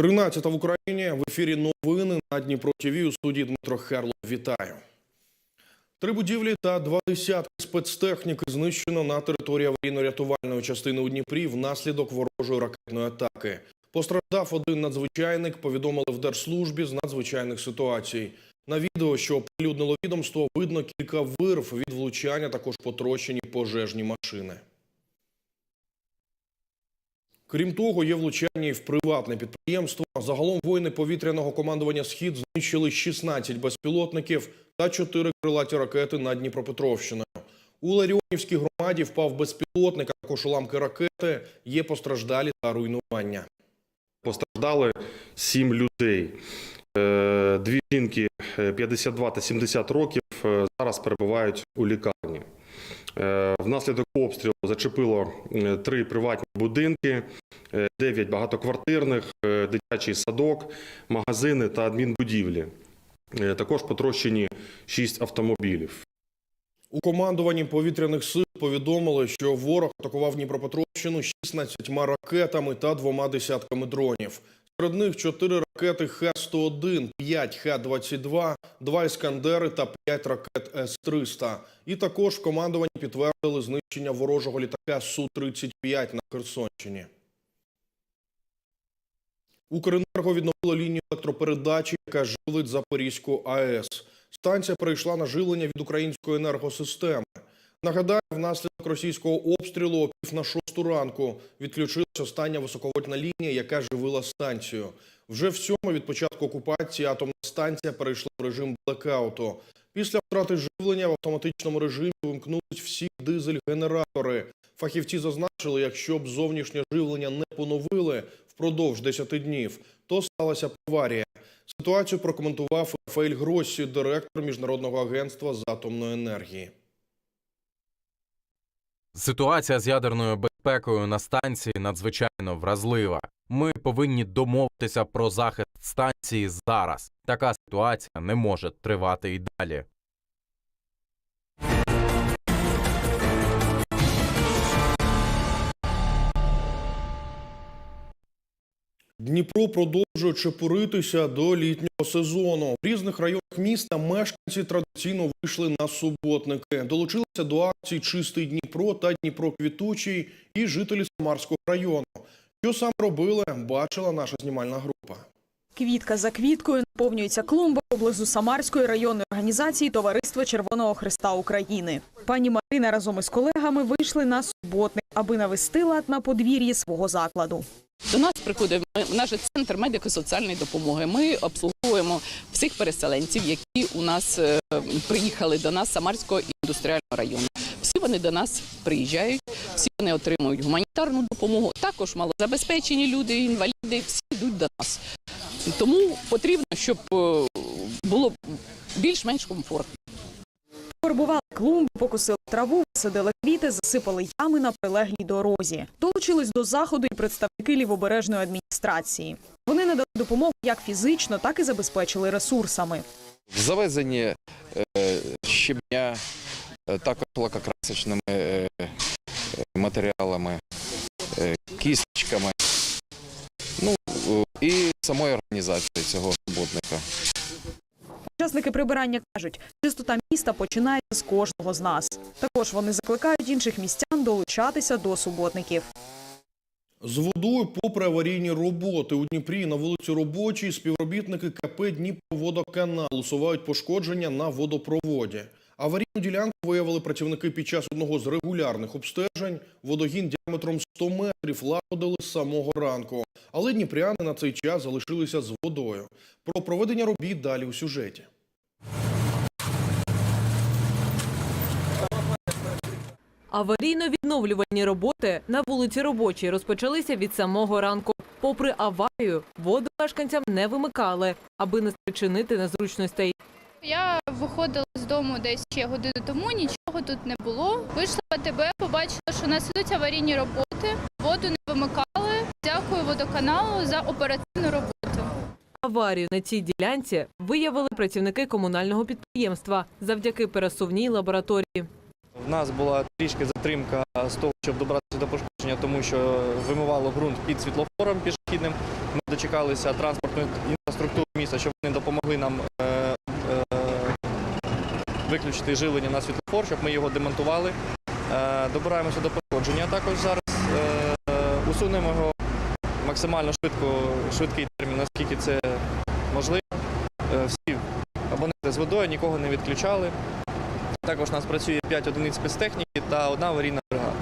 13 в Україні в ефірі новини на Дніпро ТВ у студії Дмитро Херло. Вітаю. Три будівлі та два десятки спецтехніки знищено на території аварійно-рятувальної частини у Дніпрі внаслідок ворожої ракетної атаки. Постраждав один надзвичайник, повідомили в Держслужбі з надзвичайних ситуацій. На відео, що оприлюднило відомство, видно кілька вирв від влучання, також потрощені пожежні машини. Крім того, є влучання і в приватне підприємство. Загалом воїни повітряного командування Схід знищили 16 безпілотників та 4 крилаті ракети над Дніпропетровщиною. У Ларіонівській громаді впав безпілотник, а також уламки ракети. Є постраждалі та руйнування. Постраждали сім людей. Е, Дві жінки е, 52 та 70 років е, зараз перебувають у лікарні. Е, Внаслідок обстрілу зачепило е, три приватні будинки, е, дев'ять багатоквартирних, дитячий садок, магазини та адмінбудівлі. Також потрощені шість автомобілів. У командуванні повітряних сил повідомили, що ворог атакував Дніпропетровщину 16 ракетами та двома десятками дронів. Серед них 4 ракети Х-101, 5 Х-22, 2 «Іскандери» та 5 ракет С-300. І також в командуванні підтвердили знищення ворожого літака Су-35 на Херсонщині. Укренерго відновило лінію електропередачі, яка живить Запорізьку АЕС. Станція перейшла на живлення від української енергосистеми. Нагадаю, внаслідок російського обстрілу пів на шосту ранку відключилась остання високовольтна лінія, яка живила станцію. Вже в сьому від початку окупації атомна станція перейшла в режим блекауту. Після втрати живлення в автоматичному режимі вимкнулись всі дизель-генератори. Фахівці зазначили, якщо б зовнішнє живлення не поновили впродовж 10 днів, то сталася аварія. Ситуацію прокоментував Рафаель Гроссі, директор Міжнародного агентства з атомної енергії. Ситуація з ядерною безпекою на станції надзвичайно вразлива. Ми повинні домовитися про захист станції зараз. Така ситуація не може тривати і далі. Дніпро продовжує чепуритися до літнього сезону. В різних районах міста мешканці традиційно вийшли на суботники. Долучилися до акцій Чистий Дніпро та Дніпро Квітучий і жителі Самарського району. Що саме робили, бачила наша знімальна група. Квітка за квіткою наповнюється клумба поблизу Самарської районної організації Товариства Червоного Христа України. Пані Марина разом із колегами вийшли на суботник, аби навести лад на подвір'ї свого закладу. До нас приходить наш центр медико-соціальної допомоги. Ми обслуговуємо всіх переселенців, які у нас е, приїхали до нас з Самарського індустріального району. Всі вони до нас приїжджають, всі вони отримують гуманітарну допомогу. Також малозабезпечені люди, інваліди, всі йдуть до нас. Тому потрібно, щоб е, було більш-менш комфортно. Клумби, покосили траву, садили квіти, засипали ями на прилеглій дорозі. Долучились до заходу і представники лівобережної адміністрації. Вони надали допомогу як фізично, так і забезпечили ресурсами. В завезенні е, щебня, е, також лакокрасочними е, матеріалами, кісточками, ну і самої організації цього суботника. Учасники прибирання кажуть, чистота міста починається з кожного з нас. Також вони закликають інших містян долучатися до суботників. З водою, попри аварійні роботи у Дніпрі на вулиці Робочій, співробітники КП Дніпроводоканал усувають пошкодження на водопроводі. Аварійну ділянку виявили працівники під час одного з регулярних обстежень. Водогін діаметром 100 метрів лагодили з самого ранку. Але дніпряни на цей час залишилися з водою. Про проведення робіт далі у сюжеті. Аварійно-відновлювальні роботи на вулиці Робочій розпочалися від самого ранку. Попри аварію, воду мешканцям не вимикали, аби не спричинити незручностей. Я виходила з дому десь ще годину тому, нічого тут не було. Вийшла в АТБ, побачила, що у нас ідуть аварійні роботи, воду не вимикали. Дякую водоканалу за оперативну роботу. Аварію на цій ділянці виявили працівники комунального підприємства завдяки пересувній лабораторії. В нас була трішки затримка з того, щоб добратися до пошкодження, тому що вимивало ґрунт під світлофором пішохідним. Ми дочекалися транспортної інфраструктури міста, щоб вони допомогли нам е, е, виключити жилення на світлофор, щоб ми його демонтували. Е, добираємося до пошкодження. Також зараз усунемо його максимально швидко, швидкий термін, наскільки це можливо. Всі абоненти з водою нікого не відключали. Також у нас працює 5 одиниць спецтехніки та одна аварійна бригада.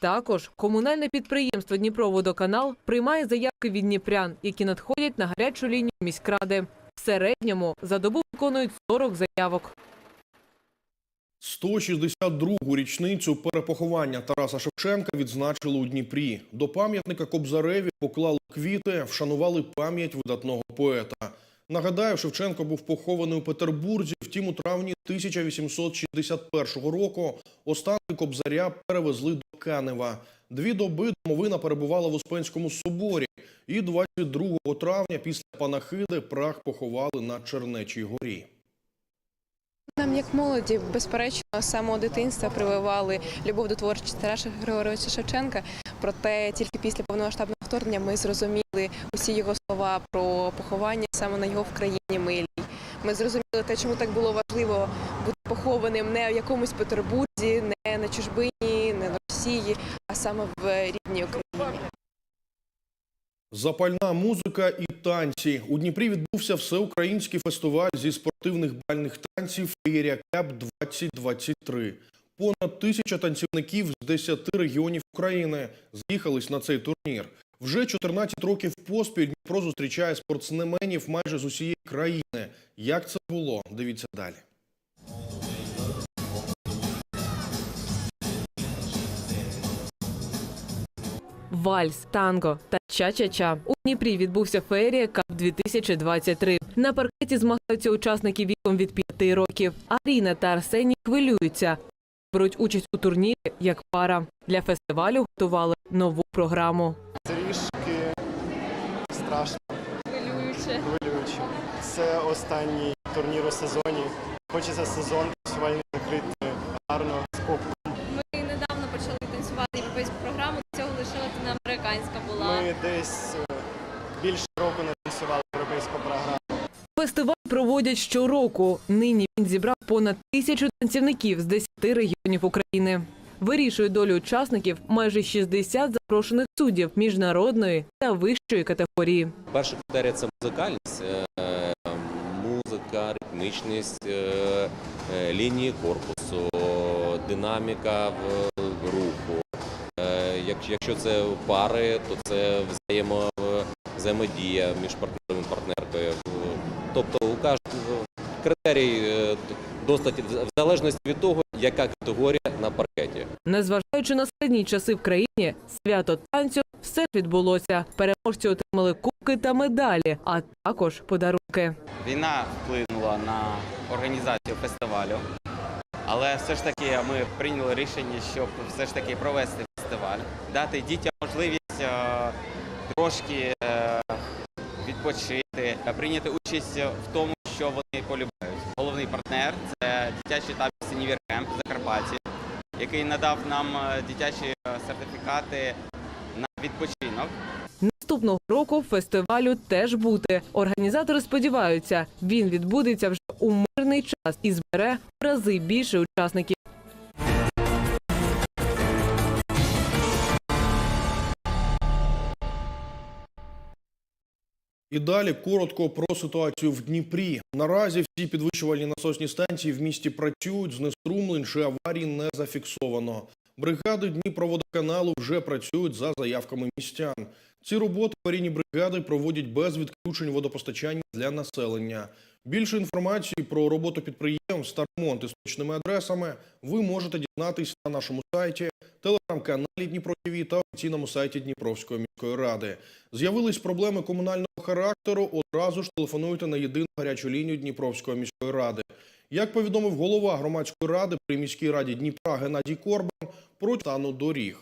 Також комунальне підприємство Дніпроводоканал приймає заявки від дніпрян, які надходять на гарячу лінію міськради. В середньому за добу виконують 40 заявок. 162-гу річницю перепоховання Тараса Шевченка відзначили у Дніпрі. До пам'ятника Кобзареві поклали квіти, вшанували пам'ять видатного поета. Нагадаю, Шевченко був похований у Петербурзі. Втім, у травні 1861 року останки Кобзаря перевезли до Канева. Дві доби домовина перебувала в Успенському соборі. І 22 травня після панахиди прах поховали на Чернечій горі. Нам, як молоді, безперечно, з самого дитинства прививали любов до творчості Тараса Григоровича Шевченка. Проте тільки після повномасштабного вторгнення ми зрозуміли усі його слова про поховання саме на його в країні милій. Ми зрозуміли те, чому так було важливо бути похованим не в якомусь Петербурзі, не на чужбині, не на Росії, а саме в рідній Україні. Запальна музика і танці. У Дніпрі відбувся всеукраїнський фестиваль зі спортивних бальних танців «Феєрія Кеп 2023. Понад тисяча танцівників з 10 регіонів України з'їхались на цей турнір. Вже 14 років поспіль Дніпро зустрічає спортсменів майже з усієї країни. Як це було? Дивіться далі. Вальс, танго та ча-ча-ча. У Дніпрі відбувся феєрія Кап 2023. На паркеті змагаються учасники віком від 5 років. Аріна та Арсеній хвилюються. Беруть участь у турнірі як пара. Для фестивалю готували нову програму. Трішки страшно. Хвилююче. Хвилююче. Це останній турнір у сезоні. Хочеться сезон танцювальний закрити гарно з кубком. Ми недавно почали танцювати європейську програму. До цього лише латиноамериканська була. Ми десь е, більше року не танцювали європейську програму. Фестиваль проводять щороку. Нині він зібрав понад тисячу танцівників з 10 регіонів України. Вирішує долю учасників майже 60 запрошених суддів міжнародної та вищої категорії. Перша критерія це музикальність, е, музика, ритмічність, е, е, лінії корпусу, динаміка в руху. Як- Якщо це пари, то це взаємо, взаємодія між партнером і партнеркою. Тобто у кожного критерій е, досить в залежності від того, яка категорія на паркеті. Незважаючи на складні часи в країні, свято танцю все ж відбулося. Переможці отримали кубки та медалі, а також подарунки. Війна вплинула на організацію фестивалю, але все ж таки ми прийняли рішення, щоб все ж таки провести фестиваль, дати дітям можливість е, трошки е, відпочити, е, прийняти участь в тому, що вони полюбляють. Головний партнер це дитячий табір Сінівір Кемп Закарпатті, який надав нам е, дитячі е, сертифікати на відпочинок. Наступного року фестивалю теж бути. Організатори сподіваються, він відбудеться вже у мирний час і збере в рази більше учасників. І далі коротко про ситуацію в Дніпрі. Наразі всі підвищувальні насосні станції в місті працюють, знеструмлень чи аварій не зафіксовано. Бригади Дніпроводоканалу вже працюють за заявками містян. Ці роботи аварійні бригади проводять без відключень водопостачання для населення. Більше інформації про роботу підприємств та ремонт із точними адресами ви можете дізнатися на нашому сайті, телеграм-каналі Дніпро ТВ та офіційному сайті Дніпровської міської ради. З'явились проблеми комунального характеру. Одразу ж телефонуйте на єдину гарячу лінію Дніпровської міської ради. Як повідомив голова громадської ради при міській раді Дніпра Геннадій Корбан про стану доріг.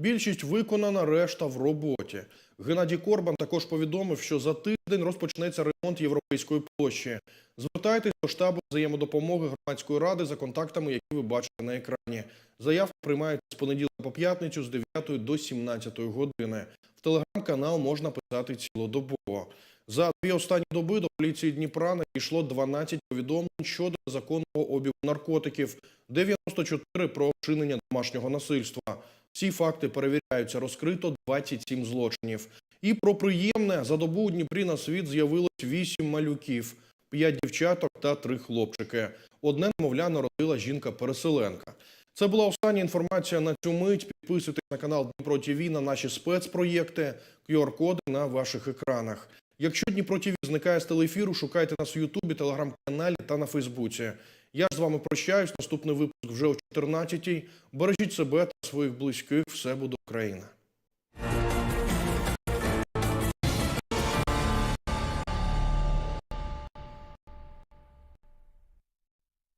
Більшість виконана, решта в роботі. Геннадій Корбан також повідомив, що за тиждень розпочнеться ремонт європейської площі. Звертайтесь до штабу взаємодопомоги громадської ради за контактами, які ви бачите на екрані. Заявки приймаються з понеділка по п'ятницю з 9 до 17 години. В телеграм-канал можна писати цілодобово. За дві останні доби до поліції Дніпра надійшло 12 повідомлень щодо незаконного обігу наркотиків, 94 про вчинення домашнього насильства. Ці факти перевіряються. Розкрито 27 злочинів. І про приємне за добу у Дніпрі на світ з'явилось 8 малюків, 5 дівчаток та 3 хлопчики. Одне немовля народила жінка-переселенка. Це була остання інформація на цю мить. Підписуйтесь на канал Дніпро ТВ на наші спецпроєкти, QR-коди на ваших екранах. Якщо Дніпро ТВ зникає з телеефіру, шукайте нас в Ютубі, телеграм-каналі та на Фейсбуці. Я з вами прощаюсь. Наступний випуск вже о 14-й. Бережіть себе та своїх близьких. Все буде Україна.